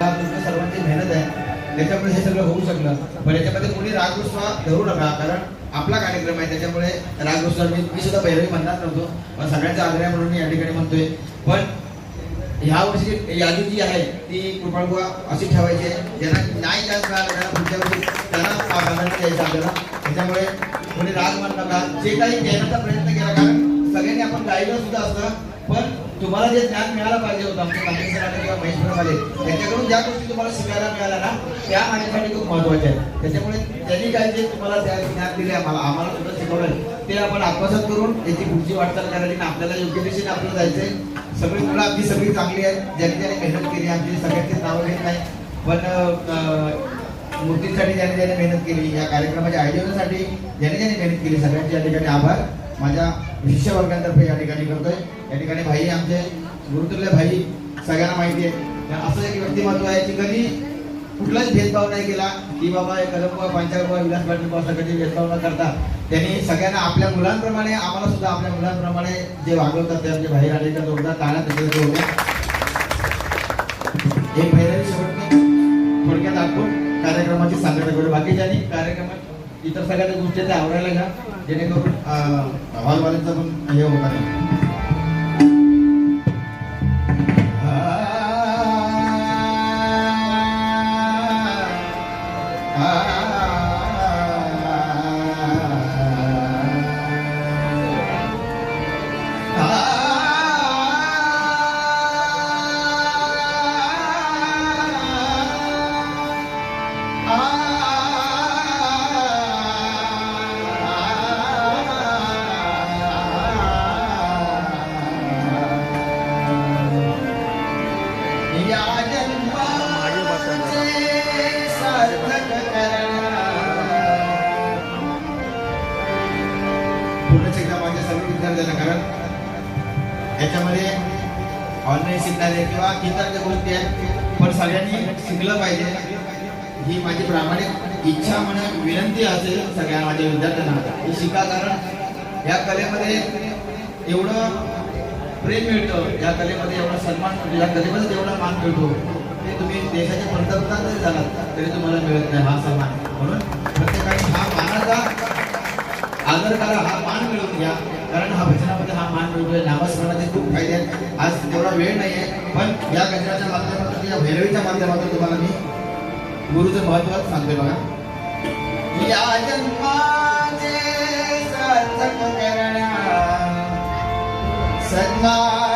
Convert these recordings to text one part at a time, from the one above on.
तुमच्या सर्वांची मेहनत आहे. त्याच्यामुळे हे सगळं होऊ शकलं. पण याच्यामध्ये कोणी रागगुस्सा धरू नका कारण आपला कार्यक्रम आहे. त्याच्यामुळे रागगुस्सा मी मी सुद्धा पहिली म्हणणार नव्हतो. पण सगळ्यांचा आग्रह म्हणून मी या ठिकाणी म्हणतोय. पण ह्या वर्षी यादी जी आहे ती कृपाळबुवा अशी ठेवायची आहे. ज्यांना नाही चान्स मिळाला त्यांना पुढच्या वर्षी त्यांना प्राधान्य द्यायचं आपल्याला. त्याच्यामुळे कोणी राग मान नका. जे काही देण्याचा प्रयत्न केला कारण सगळ्यांनी आपण गायलं सुद्धा असतं. पण तुम्हाला जे ज्ञान मिळालं पाहिजे होतं आमच्या कांबळे सरांना किंवा महेश त्यांच्याकडून ज्या गोष्टी तुम्हाला शिकायला मिळाल्या ना त्या माझ्यासाठी खूप महत्त्वाच्या आहेत. त्याच्यामुळे त्यांनी काय जे तुम्हाला त्या ज्ञान दिले आम्हाला आम्हाला सुद्धा शिकवलं ते आपण आत्मसात करून याची पुढची वाटचाल करायची आणि आपल्याला योग्य दिशेने आपल्याला जायचंय सगळी मुलं आपली सगळी चांगली आहेत. ज्यांनी ज्यांनी मेहनत केली आमची सगळ्यांचीच नावं घेत नाही. पण मूर्तींसाठी ज्याने ज्याने मेहनत केली या कार्यक्रमाच्या आयोजनासाठी ज्याने ज्याने मेहनत केली सगळ्यांचे या ठिकाणी आभार. माझ्या शिष्यवर्गांतर्फे या ठिकाणी करतोय. या ठिकाणी भाई आमचे. गुरुतुल्य भाई सगळ्यांना माहिती आहे. असं एक व्यक्तिमत्व आहे की कधी कुठलाच भेदभाव नाही केला की बाबा हे पंचायत विलास पाटील असं कधी भेदभाव न करता त्यांनी सगळ्यांना आपल्या मुलांप्रमाणे आम्हाला सुद्धा आपल्या मुलांप्रमाणे जे वागवतात ते आमचे भाई आले तर जोरदार टाळ्या त्याच्यात होत्या एक महिन्याने शेवट थोडक्यात आपण कार्यक्रमाची सांगता करू. बाकीच्यानी कार्यक्रमात इतर सगळ्या गोष्टी त्या आवरायला घ्या. जेणेकरून अं, पण हे होणार नाही ऑनलाईन शिकणारे किंवा इतर ज्या गोष्टी आहेत पण सगळ्यांनी शिकलं पाहिजे. ही माझी प्रामाणिक इच्छा म्हणून विनंती असेल सगळ्या माझ्या विद्यार्थ्यांना. हे शिका कारण या कलेमध्ये एवढं प्रेम मिळतं या कलेमध्ये एवढा सन्मान या कलेमध्ये एवढा मान मिळतो ते तुम्ही देशाचे पंतप्रधान जरी झालात तरी तुम्हाला मिळत नाही हा सन्मान. म्हणून प्रत्येकाने हा मानाचा आदर करा हा मान मिळवून घ्या कारण हा भजनामध्ये हा मान मिळतोय नामस्मरणाचे खूप फायदे आहेत. आज तेवढा वेळ नाही आहे पण या गजराच्या माध्यमातून या भैरवीच्या माध्यमातून तुम्हाला मी गुरुचं महत्त्व सांगते बघा. या जन्माचे सार्थक करण्या सन्मार्गाने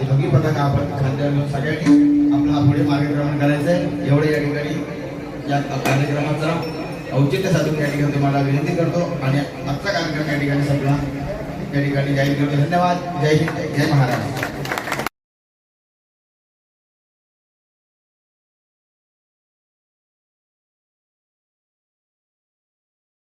ही भगवी पताका आपण सगळ्यांनी आपला पुढे मार्गक्रमण करायचं आहे एवढे या ठिकाणी या कार्यक्रमाचा औचित्य साधून या ठिकाणी तुम्हाला विनंती करतो आणि आजचा कार्यक्रम या ठिकाणी संपला. या ठिकाणी जाहीर करतो. धन्यवाद. जय हिंद. जय महाराज